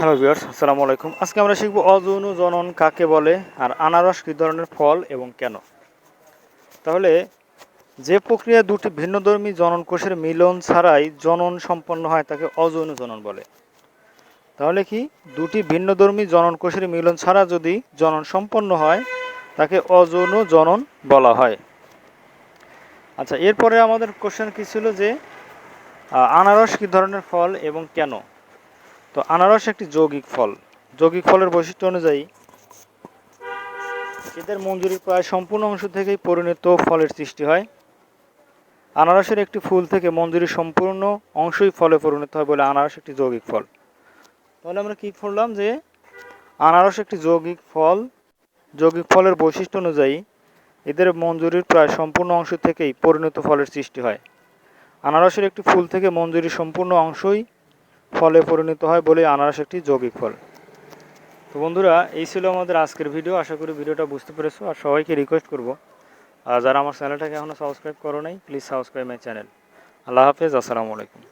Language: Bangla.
হ্যালো ভিউয়ার্স, আসসালামু আলাইকুম। আজকে আমরা শিখব অযৌন জনন কাকে বলে আর আনারস কী ধরনের ফল এবং কেন। তাহলে যে প্রক্রিয়া দুটি ভিন্নধর্মী জনন কোষের মিলন ছাড়াই জনন সম্পন্ন হয় তাকে অযৌন জনন বলে। তাহলে কি দুটি ভিন্নধর্মী জনন কোষের মিলন ছাড়া যদি জনন সম্পন্ন হয়, তাকে অযৌন জনন বলা হয়। আচ্ছা এরপরে আমাদের কোশ্চেন কি ছিল যে আনারস কী ধরনের ফল এবং কেন? তো আনারস একটি যৌগিক ফল। যৌগিক ফলের বৈশিষ্ট্য অনুযায়ী, এদের মঞ্জুরির প্রায় সম্পূর্ণ অংশ থেকেই পরিণত ফলের সৃষ্টি হয়। আনারসের একটি ফুল থেকে মঞ্জুরির সম্পূর্ণ অংশই ফলে পরিণত হয় বলে আনারস একটি যৌগিক ফল। তাহলে আমরা কি পড়লাম যে, আনারস একটি যৌগিক ফল, যৌগিক ফলের বৈশিষ্ট্য অনুযায়ী এদের মঞ্জুরির প্রায় সম্পূর্ণ অংশ থেকেই পরিণত ফলের সৃষ্টি হয়। আনারসের একটি ফুল থেকে মঞ্জুরির সম্পূর্ণ অংশই ফলে পরিণত হয় বলে আনারস একটি যৌগিক ফল। তো বন্ধুরা, এই ছিল আমাদের আজকের ভিডিও। আশা করি ভিডিওটা বুঝতে পেরেছ আর সবাইকে রিকোয়েস্ট করব। আর যারা আমার চ্যানেলটাকে এখনও সাবস্ক্রাইব করো নাই প্লিজ সাবস্ক্রাইব মাই চ্যানেল আল্লাহ হাফেজ, আসসালামু আলাইকুম।